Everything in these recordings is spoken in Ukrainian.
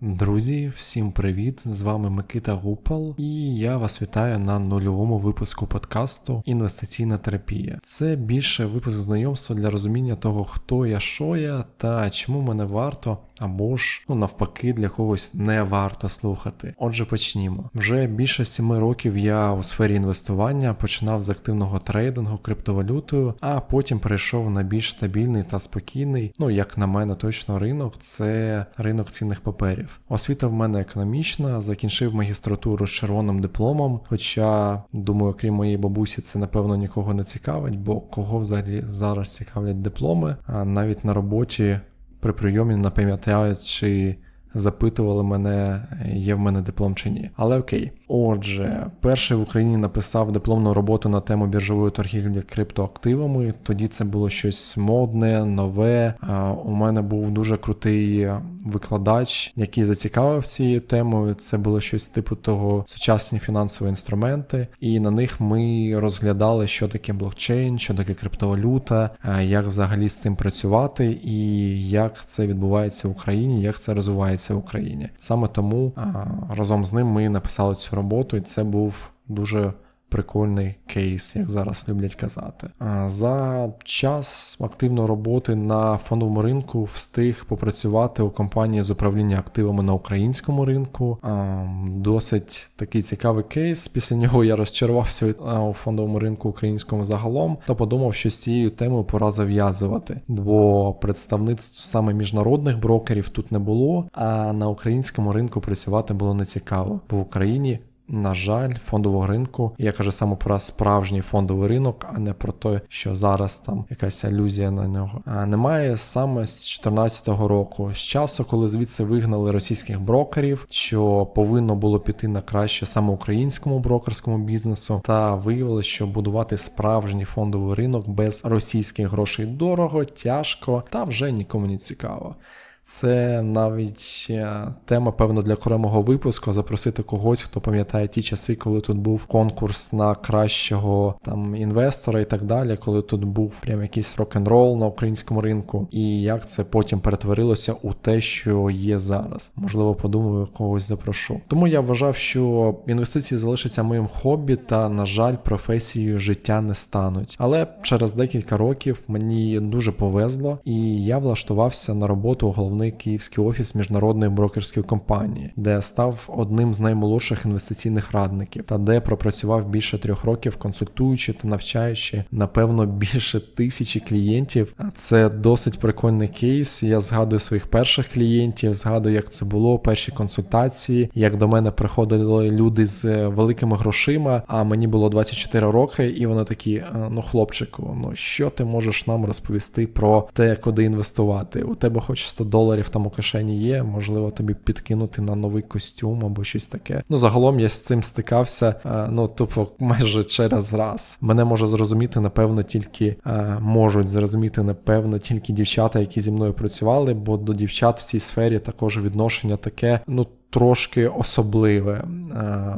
Друзі, всім привіт! З вами Микита Гупал, і я вас вітаю на нульовому випуску подкасту Інвестиційна терапія. Це більше випуск знайомства для розуміння того, хто я, що я та чому мене варто або ж ну навпаки для когось не варто слухати. Отже, почнімо. Вже більше сіми років я у сфері інвестування починав з активного трейдингу криптовалютою, а потім перейшов на більш стабільний та спокійний, ну як на мене, точно ринок це ринок цінних паперів. Освіта в мене економічна, закінчив магістратуру з червоним дипломом. Хоча, думаю, крім моєї бабусі, це напевно нікого не цікавить, бо кого взагалі зараз цікавлять дипломи, а навіть на роботі при прийомі не пам'ятають, чи запитували мене, є в мене диплом чи ні. Але окей. Отже, перший в Україні написав дипломну роботу на тему біржової торгівлі криптоактивами. Тоді це було щось модне, нове. А у мене був дуже крутий викладач, який зацікавив цією темою. Це було щось типу того сучасні фінансові інструменти, і на них ми розглядали, що таке блокчейн, що таке криптовалюта, як взагалі з цим працювати, і як це відбувається в Україні, як це розвивається в Україні. Саме тому разом з ним ми написали цю роботу, і це був дуже прикольний кейс, як зараз люблять казати. За час активної роботи на фондовому ринку встиг попрацювати у компанії з управління активами на українському ринку. Досить такий цікавий кейс. Після нього я розчарувався у фондовому ринку українському загалом та подумав, що з цією темою пора зав'язувати, бо представництв саме міжнародних брокерів тут не було. А на українському ринку працювати було нецікаво, бо в Україні на жаль, фондового ринку. Я кажу саме про справжній фондовий ринок, а не про те, що зараз там якась алюзія на нього. А немає саме з 2014 року, з часу, коли звідси вигнали російських брокерів, що повинно було піти на краще саме українському брокерському бізнесу, та виявилось, що будувати справжній фондовий ринок без російських грошей дорого, тяжко та вже нікому не цікаво. Це навіть е, тема, певно, для окремого випуску запросити когось, хто пам'ятає ті часи, коли тут був конкурс на кращого там інвестора і так далі, коли тут був прям якийсь рок-н-рол на українському ринку, і як це потім перетворилося у те, що є зараз. Можливо, подумаю, когось запрошу. Тому я вважав, що інвестиції залишаться моїм хобі, та, на жаль, професією життя не стануть. Але через декілька років мені дуже повезло, і я влаштувався на роботу у головний київський офіс міжнародної брокерської компанії, де став одним з наймолодших інвестиційних радників, та де пропрацював більше трьох років, консультуючи та навчаючи, напевно, більше тисячі клієнтів. Це досить прикольний кейс. Я згадую своїх перших клієнтів, згадую, як це було, перші консультації, як до мене приходили люди з великими грошима. А мені було 24 роки, і вони такі: ну, хлопчику, ну що ти можеш нам розповісти про те, куди інвестувати? У тебе хоч 100 доларів доларів там у кишені є, можливо, тобі підкинути на новий костюм або щось таке. Ну, загалом я з цим стикався, е, ну, тупо майже через раз. Мене може зрозуміти, напевно, тільки е, можуть зрозуміти, напевно, тільки дівчата, які зі мною працювали, бо до дівчат в цій сфері також відношення таке, ну, трошки особливе. Е,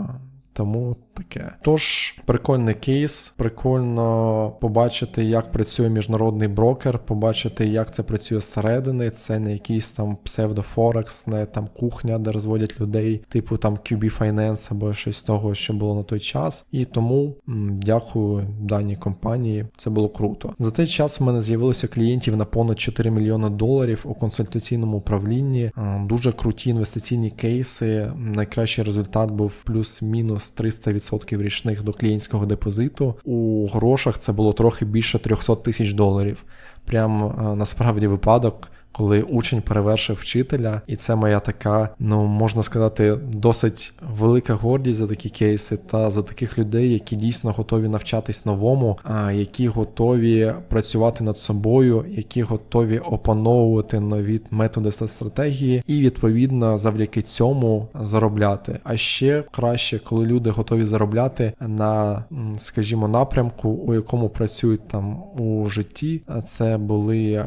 тому таке. Тож, прикольний кейс, прикольно побачити, як працює міжнародний брокер, побачити, як це працює зсередини. Це не якийсь там псевдофорекс, не там кухня, де розводять людей, типу там QB Finance або щось того, що було на той час. І тому м, дякую даній компанії. Це було круто. За цей час в мене з'явилося клієнтів на понад 4 мільйони доларів у консультаційному управлінні. Дуже круті інвестиційні кейси. Найкращий результат був плюс-мінус 300% 10% річних до клієнтського депозиту. У грошах це було трохи більше 300 тисяч доларів. Прям е, насправді випадок коли учень перевершив вчителя, і це моя така, ну можна сказати, досить велика гордість за такі кейси та за таких людей, які дійсно готові навчатись новому, а які готові працювати над собою, які готові опановувати нові методи та стратегії, і відповідно завдяки цьому заробляти. А ще краще, коли люди готові заробляти на, скажімо, напрямку, у якому працюють там у житті. Це були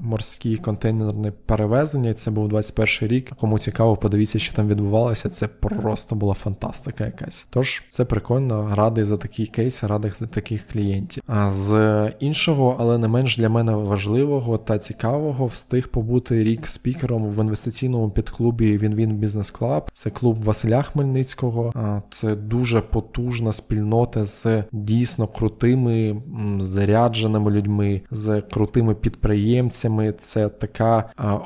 морські контейнерні перевезення. Це був 21 рік. Кому цікаво, подивіться, що там відбувалося. Це просто була фантастика якась. Тож це прикольно, радий за такий кейс, радий за таких клієнтів. А з іншого, але не менш для мене важливого та цікавого, встиг побути рік спікером в інвестиційному підклубі Він-Він Бізнес Клаб. Це клуб Василя Хмельницького. А це дуже потужна спільнота з дійсно крутими зарядженими людьми, з крутими підприємцями. Це така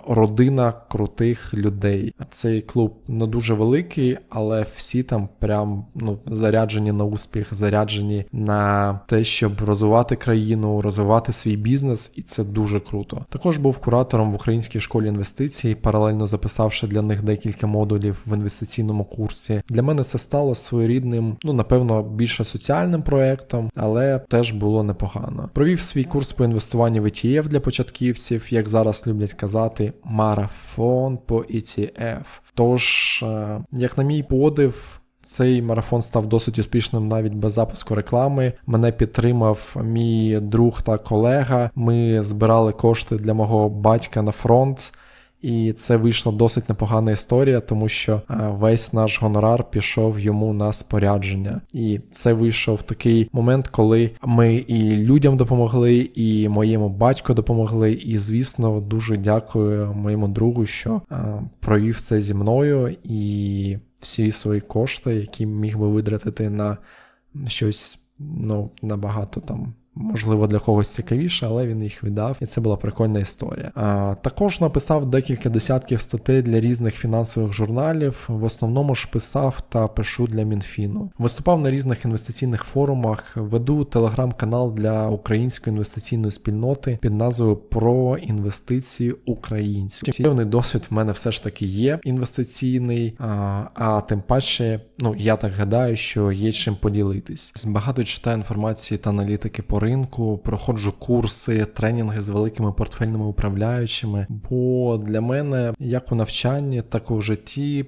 родина крутих людей. Цей клуб не дуже великий, але всі там прям ну заряджені на успіх, заряджені на те, щоб розвивати країну, розвивати свій бізнес, і це дуже круто. Також був куратором в українській школі інвестицій, паралельно записавши для них декілька модулів в інвестиційному курсі. Для мене це стало своєрідним, ну напевно, більше соціальним проектом, але теж було непогано. Провів свій курс по інвестуванню в ETF для початківців, як зараз люблять казати, марафон по ETF. Тож, е, як на мій подив, цей марафон став досить успішним навіть без запуску реклами. Мене підтримав мій друг та колега. Ми збирали кошти для мого батька на фронт. І це вийшла досить непогана історія, тому що весь наш гонорар пішов йому на спорядження. І це вийшов такий момент, коли ми і людям допомогли, і моєму батьку допомогли. І, звісно, дуже дякую моєму другу, що провів це зі мною і всі свої кошти, які міг би витратити на щось ну, набагато там. Можливо, для когось цікавіше, але він їх віддав, і це була прикольна історія. А, Також написав декілька десятків статей для різних фінансових журналів. В основному ж писав та пишу для Мінфіну. Виступав на різних інвестиційних форумах, веду телеграм-канал для української інвестиційної спільноти під назвою Про інвестиції українські. Певний досвід в мене все ж таки є інвестиційний, а, а тим паче, ну я так гадаю, що є чим поділитись. Багато читаю інформації та аналітики по ринку, проходжу курси, тренінги з великими портфельними управляючими. Бо для мене, як у навчанні, так і у житті,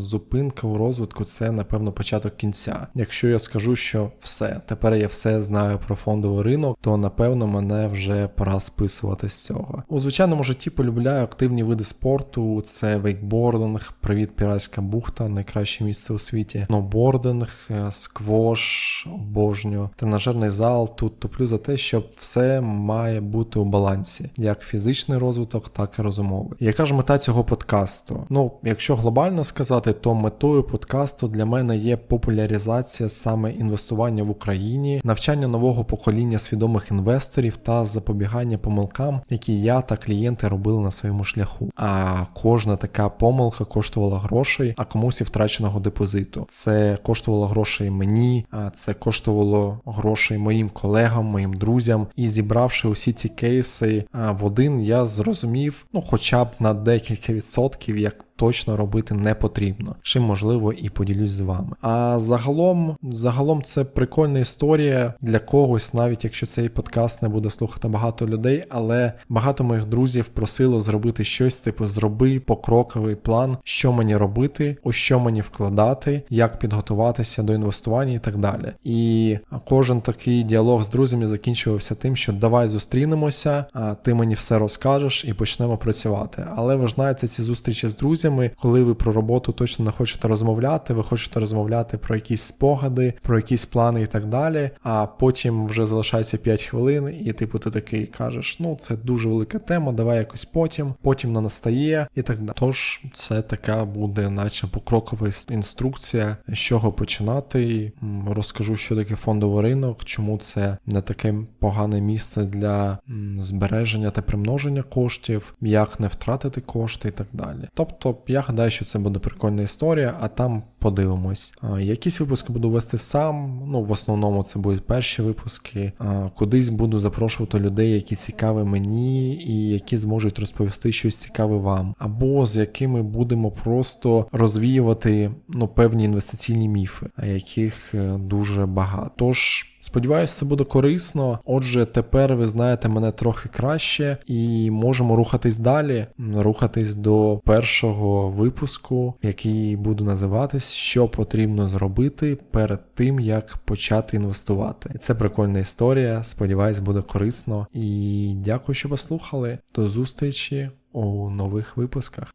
зупинка у розвитку це напевно початок кінця. Якщо я скажу, що все, тепер я все знаю про фондовий ринок, то напевно мене вже пора списувати з цього. У звичайному житті полюбляю активні види спорту: це вейкбординг, привіт, піратська бухта, найкраще місце у світі, сноубординг, е, сквош, обожнюю, тренажерний зал. Тут топлю за те, щоб все має бути у балансі, як фізичний розвиток, так і розумовий. Яка ж мета цього подкасту? Ну, якщо глобально сказати, то метою подкасту для мене є популяризація саме інвестування в Україні, навчання нового покоління свідомих інвесторів та запобігання помилкам, які я та клієнти робили на своєму шляху. А кожна така помилка коштувала грошей, а комусь і втраченого депозиту. Це коштувало грошей мені, а це коштувало грошей моїм колегам, моїм друзям. І зібравши усі ці кейси в один, я зрозумів, ну хоча б на декілька відсотків, як точно робити не потрібно. Чим можливо і поділюсь з вами. А загалом, загалом, це прикольна історія для когось, навіть якщо цей подкаст не буде слухати багато людей, але багато моїх друзів просило зробити щось, типу зроби покроковий план, що мені робити, у що мені вкладати, як підготуватися до інвестування і так далі. І кожен такий діалог з друзями закінчувався тим, що давай зустрінемося, а ти мені все розкажеш і почнемо працювати. Але ви знаєте, ці зустрічі з друзями коли ви про роботу точно не хочете розмовляти, ви хочете розмовляти про якісь спогади, про якісь плани і так далі. А потім вже залишається 5 хвилин, і типу ти такий кажеш: ну це дуже велика тема, давай якось потім, потім не настає і так далі. Тож це така буде, наче покрокова інструкція, з чого починати. Розкажу, що таке фондовий ринок, чому це не таке погане місце для збереження та примноження коштів, як не втратити кошти і так далі. Тобто. Я гадаю, що це буде прикольна історія, а там подивимось. Якісь випуски буду вести сам. Ну, в основному це будуть перші випуски. Кудись буду запрошувати людей, які цікаві мені, і які зможуть розповісти щось цікаве вам, або з якими будемо просто розвіювати ну, певні інвестиційні міфи, яких е, дуже багато. Тож. Сподіваюсь, це буде корисно. Отже, тепер ви знаєте мене трохи краще і можемо рухатись далі, рухатись до першого випуску, який буде називатись Що потрібно зробити перед тим, як почати інвестувати. Це прикольна історія. Сподіваюсь, буде корисно. І дякую, що послухали. До зустрічі у нових випусках.